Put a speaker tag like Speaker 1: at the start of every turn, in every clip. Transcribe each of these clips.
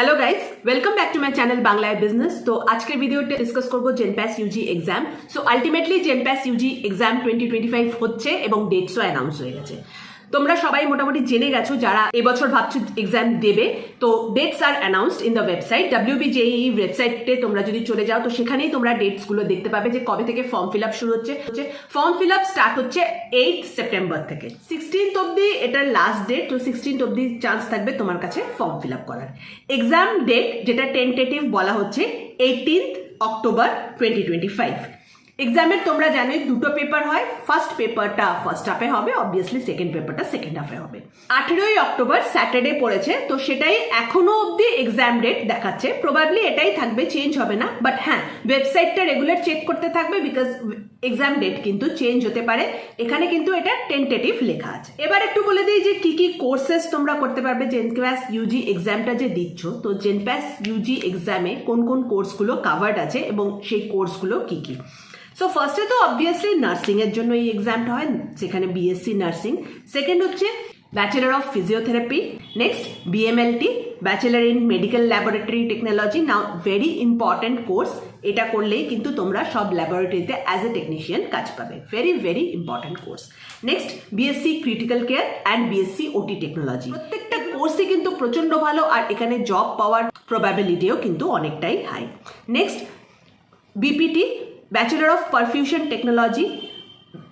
Speaker 1: Hello guys welcome back to my channel বাংলায় business তো আজকের ভিডিওতে ডিসকাস করব GenPass UG exam so ultimately GenPass UG exam twenty twenty five হচ্ছে এবং ডেটসও অ্যানাউন্স হয়ে গেছে। তোমরা সবাই মোটামুটি জেনে গেছো যারা এবছর ভাবছ এক্সাম দেবে। তো dates are announced in the website WBJEE ওয়েবসাইটে তোমরা যদি চলে যাও, তো সেখানেই তোমরা ডেটসগুলো দেখতে পাবে যে কবে থেকে ফর্ম ফিল আপ শুরু হচ্ছে। হচ্ছে ফর্ম ফিল আপ স্টার্ট হচ্ছে এইট সেপ্টেম্বর থেকে। সিক্সটিন্থ অব্দি এটার লাস্ট ডেট তো সিক্সটিন্থ অব্দি চান্স থাকবে তোমার কাছে ফর্ম ফিল আপ করার। এক্সাম ডেট যেটা টেন্টেটিভ বলা হচ্ছে eighteenth October twenty twenty five এক্সামের তোমরা জানোই দুটো পেপার হয়। ফার্স্ট পেপারটা ফার্স্ট হাফে হবে অবভিয়াসলি সেকেন্ড পেপারটা সেকেন্ড হাফে হবে। আঠেরোই অক্টোবর স্যাটারডে পড়েছে, তো সেটাই এখনও অবধি এক্সাম ডেট দেখাচ্ছে। প্রবাবলি এটাই থাকবে চেঞ্জ হবে না বাট হ্যাঁ ওয়েবসাইটটা রেগুলার চেক করতে থাকবে বিকজ এক্সাম ডেট কিন্তু চেঞ্জ হতে পারে। এখানে কিন্তু এটা টেন্টেটিভ লেখা আছে। এবার একটু বলে দিই যে কি কি কোর্সেস তোমরা করতে পারবে। জেনপ্যাস ইউজি এক্সামটা যে দিচ্ছ, তো জেনপ্যাস ইউজি এক্সামে কোন কোন কোর্সগুলো কাভার্ড আছে এবং সেই কোর্সগুলো কি কি? সো ফার্স্টে তো অবভিয়াসলি নার্সিং এর জন্য এই এক্সামটা হয় সেখানে বিএসসি নার্সিং সেকেন্ড হচ্ছে bachelor of physiotherapy next BMLT bachelor in medical laboratory technology now very important course এটা করলেই কিন্তু তোমরা সব ল্যাবরেটরিতে অ্যাজ এ টেকনিশিয়ান কাজ পাবে। Very very important course next BSc critical care and BSc OT technology প্রত্যেকটা কোর্সই কিন্তু প্রচণ্ড ভালো আর এখানে জব পাওয়ার প্রবাবিলিটিও কিন্তু অনেকটাই high next BPT bachelor of perfusion technology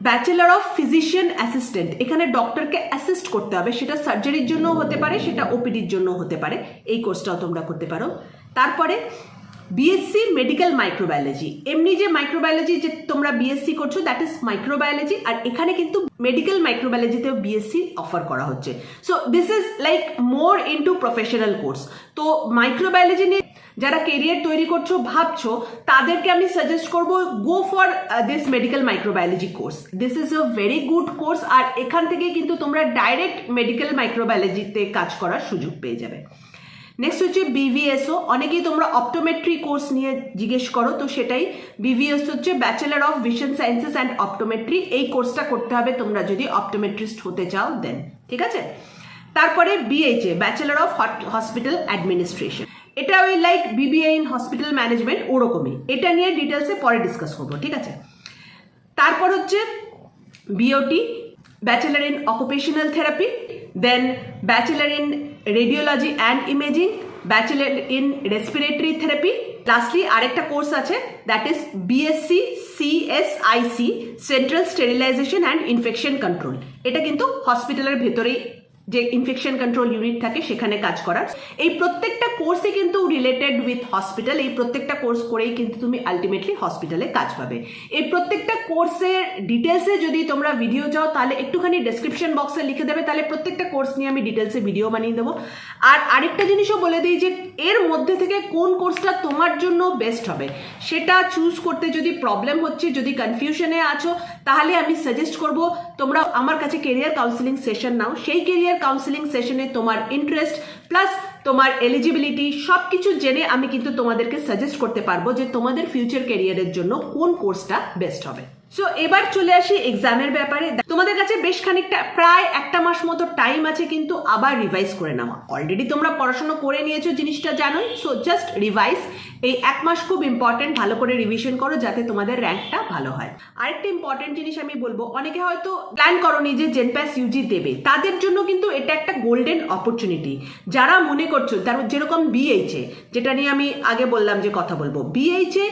Speaker 1: bachelor of physician assistant এখানে ডক্টরকে অ্যাসিস্ট করতে হবে। সেটা সার্জারির জন্য হতে পারে, সেটা ওপিডির জন্য হতে পারে। এই কোর্সটাও তোমরা করতে পারো। তারপরে বিএসসি মেডিকেল মাইক্রোবায়োলজি এমনি যে মাইক্রোবায়োলজি যে তোমরা বিএসসি করছ দ্যাট ইজ মাইক্রোবায়োলজি আর এখানে কিন্তু মেডিকেল মাইক্রোবায়োলজিতেও বিএসসি অফার করা হচ্ছে। So this is like more into professional course তো মাইক্রোবায়োলজি নিয়ে যারা কেরিয়ার তৈরি করছ, ভাবছ, তাদেরকে আমি সাজেস্ট করব go for this medical microbiology course this is a very good course আর এখান থেকে কিন্তু তোমরা ডাইরেক্ট মেডিকেল মাইক্রোবায়োলজিতে কাজ করার সুযোগ পেয়ে যাবে। নেক্সট হচ্ছে বিভিএসও অনেকেই তোমরা অপটোমেট্রি কোর্স নিয়ে জিজ্ঞেস করো, তো সেটাই। বিভিএস হচ্ছে bachelor of vision sciences and optometry এই কোর্সটা করতে হবে তোমরা যদি অপটোমেট্রিস্ট হতে চাও দেন ঠিক আছে? তারপরে BHA bachelor of hospital administration এটা ওই like BBA in hospital management ওরকমই। এটা নিয়ে ডিটেলসে পরে ডিসকাস করব, ঠিক আছে? তারপর হচ্ছে BOT bachelor in occupational therapy then bachelor in radiology and imaging bachelor in respiratory therapy lastly আরেকটা কোর্স আছে that is BSc CSIC central sterilisation and infection control এটা কিন্তু হসপিটালের ভেতরেই যে ইনফেকশন কন্ট্রোল ইউনিট থাকে, সেখানে কাজ করার। এই প্রত্যেকটা কোর্সে কিন্তু রিলেটেড উইথ হসপিটাল এই প্রত্যেকটা কোর্স করেই কিন্তু তুমি আলটিমেটলি হসপিটালে কাজ পাবে। এই প্রত্যেকটা কোর্সের ডিটেলসে যদি তোমরা ভিডিও চাও তাহলে একটুখানি ডেসক্রিপশন বক্সে লিখে দেবে, তাহলে প্রত্যেকটা কোর্স নিয়ে আমি ডিটেলসে ভিডিও বানিয়ে দেবো। আর আরেকটা জিনিসও বলে দিই যে, এর মধ্যে থেকে কোন কোর্সটা তোমার জন্য বেস্ট হবে, সেটা চুজ করতে যদি প্রবলেম হচ্ছে, যদি কনফিউশনে আছো, তাহলে আমি সাজেস্ট করব, তোমরা আমার কাছে কেরিয়ার কাউন্সিলিং সেশন নাও। সেই কেরিয়ার কাউন্সিলিং সেশনে তোমার ইন্টারেস্ট প্লাস তোমার এলিজিবিলিটি সব কিছু জেনে আমি কিন্তু তোমাদেরকে সাজেস্ট করতে পারব যে তোমাদের ফিউচার ক্যারিয়ারের জন্য কোন কোর্সটা বেস্ট হবে। সো এবার চলে আসি এক্সামের ব্যাপারে। তোমাদের কাছে বেশ খানিকটা, প্রায় একটা মাস মতো টাইম আছে কিন্তু আবার রিভাইজ করে নেওয়া। অলরেডি তোমরা পড়াশোনা করে নিয়েছো, জিনিসটা জানোই। সো জাস্ট রিভাইজ এই এক মাস খুব ইম্পর্টেন্ট ভালো করে রিভিশন করো যাতে তোমাদের র্যাঙ্কটা ভালো হয়। আরেকটা ইম্পর্টেন্ট জিনিস আমি বলব, অনেকে হয়তো প্ল্যান করনি যে জেনপ্যাস ইউজি দেবে। তাদের জন্য কিন্তু এটা একটা গোল্ডেন অপরচুনিটি যারা মনে করছ, তার যেরকম বিএইচএ যেটা নিয়ে আমি আগে বললাম যে কথা বলব। BHA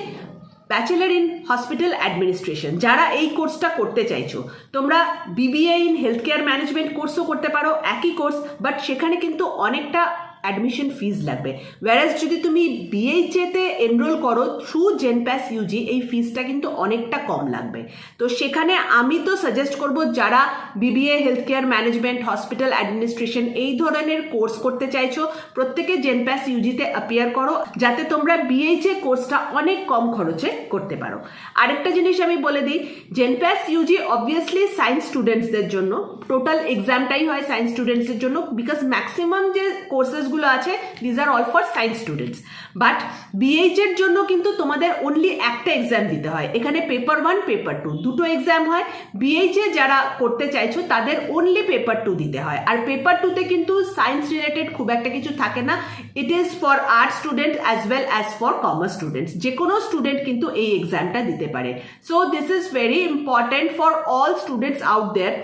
Speaker 1: bachelor in hospital administration যারা এই কোর্সটা করতে চাইছো, তোমরা BBA in health care management কোর্সও করতে পারো, একই কোর্স বাট সেখানে কিন্তু অনেকটা অ্যাডমিশন ফিজ লাগবে। ওয়ারাজ যদি তুমি বিএইচএতে এনরোল করো থ্রু জেনপ্যাস ইউজি এই ফিজটা কিন্তু অনেকটা কম লাগবে। তো সেখানে আমি তো সাজেস্ট করব যারা BBA health care management hospital administration এই ধরনের কোর্স করতে চাইছো, প্রত্যেকে জেনপ্যাস ইউজিতে অ্যাপিয়ার করো, যাতে তোমরা বিএইচএ কোর্সটা অনেক কম খরচে করতে পারো। আরেকটা জিনিস আমি বলে দিই জেনপ্যাস ইউজি অবভিয়াসলি সায়েন্স স্টুডেন্টসদের জন্য টোটাল এক্সামটাই হয় সায়েন্স স্টুডেন্টসের জন্য বিকজ ম্যাক্সিমাম যে কোর্সেস কোর্সগুলো আছে these are all for science students but BH এর জন্য কিন্তু তোমাদের অনলি একটা এক্সাম দিতে হয়। এখানে পেপার ওয়ান পেপার টু দুটো এক্সাম হয়। বিএইচ এ যারা করতে চাইছো, তাদের অনলি পেপার টু দিতে হয়। আর পেপার টুতে কিন্তু সায়েন্স রিলেটেড খুব একটা কিছু থাকে না। It is for art student as well as for commerce students যে কোনো স্টুডেন্ট কিন্তু এই এক্সামটা দিতে পারে। So this is very important for all students out there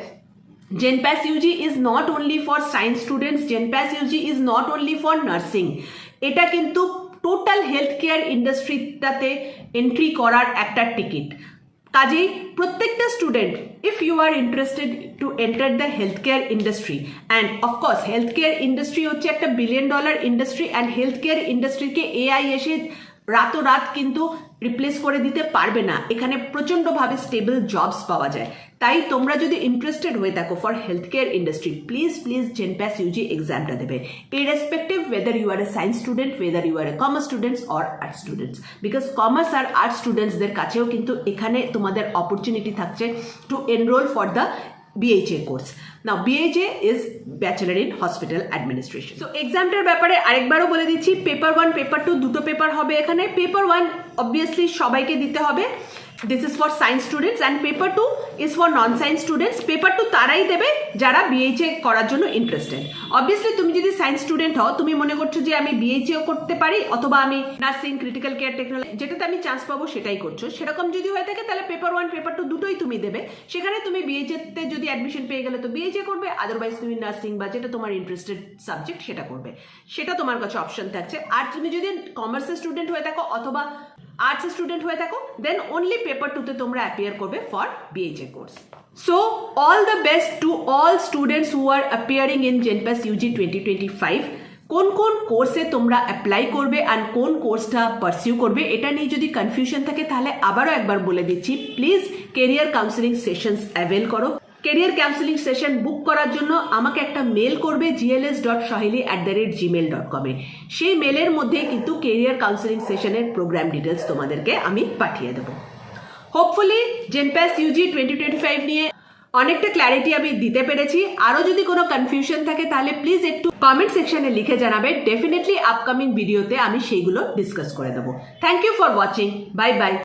Speaker 1: GenPass UG is not only for science students, GenPass UG is not only for nursing. এটা কিন্তু total health care ইন্ডাস্ট্রিটাতে এন্ট্রি করার একটা টিকিট কাজেই প্রত্যেকটা student if you are interested to enter the health care industry and of course health care industry হচ্ছে একটা billion dollar industry and health care ইন্ডাস্ট্রিকে AI এসে রাতোরাত কিন্তু রিপ্লেস করে দিতে পারবে না। এখানে প্রচণ্ডভাবে স্টেবল জবস পাওয়া যায়। তাই তোমরা যদি ইন্টারেস্টেড হয়ে থাকো for health care industry please please GenPass UG এক্সামটা দেবে। Irrespective whether you are a science student whether you are a commerce students or art students because commerce R arts স্টুডেন্টসদের কাছেও কিন্তু এখানে তোমাদের অপরচুনিটি থাকছে to enrol for the BHA course. Now, BHA is Bachelor in Hospital Administration. So, এক্সামটার ব্যাপারে আরেকবারও বলে দিচ্ছি পেপার ওয়ান পেপার টু দুটো পেপার হবে এখানে পেপার ওয়ান অবভিয়াসলি সবাইকে দিতে হবে this is for science students and paper two is for non science students paper two তারাই দেবে যারা বিএইচএ করার জন্য ইন্টারেস্টেড অবভিয়াসলি তুমি যদি সায়েন্স স্টুডেন্ট হও, তুমি মনে করছ যে আমি বিএইচএও করতে পারি, অথবা আমি নার্সিং ক্রিটিক্যাল কেয়ার টেকনোলজি যেটাতে আমি চান্স পাবো সেটাই করছ। সেরকম যদি হয়ে থাকে, তাহলে পেপার ওয়ান পেপার টু দুটোই তুমি দেবে। সেখানে তুমি বিএইচএতে যদি অ্যাডমিশন পেয়ে গেলে তো বিএইচএ করবে আদারওয়াইজ তুমি নার্সিং বা যেটা তোমার ইন্টারেস্টেড সাবজেক্ট সেটা করবে। সেটা তোমার কাছে অপশন থাকছে। আর তুমি যদি কমার্সের স্টুডেন্ট হয়ে থাকো, অথবা আর্টস স্টুডেন্ট হয়ে থাকো দেন অনলি পেপার টুতে তোমরা অ্যাপিয়ার করবে for BHA course so all the best to all students who are appearing in GenPass UG twenty twenty five কোন কোন কোর্সে তোমরা অ্যাপ্লাই করবে অ্যান্ড কোন কোর্সটা পারসিউ করবে, এটা নিয়ে যদি কনফিউশন থাকে, তাহলে আবারও একবার বলে দিচ্ছি please career counselling sessions avail করো। কেরিয়ার কাউন্সিলিং সেশন বুক করার জন্য আমাকে একটা মেল করবে GLS dot Saheli at the rate Gmail dot কমে সেই মেলের মধ্যে কিন্তু কেরিয়ার কাউন্সিলিং সেশনের প্রোগ্রাম ডিটেলস তোমাদেরকে আমি পাঠিয়ে দেবো। Hopefully GenPass UG twenty twenty five নিয়ে অনেকটা ক্ল্যারিটি আমি দিতে পেরেছি। আরও যদি কোনো কনফিউশন থাকে, তাহলে প্লিজ একটু কমেন্ট সেকশনে লিখে জানাবে। ডেফিনেটলি আপকামিং ভিডিওতে আমি সেইগুলো ডিসকাস করে দেবো। Thank you for watching bye bye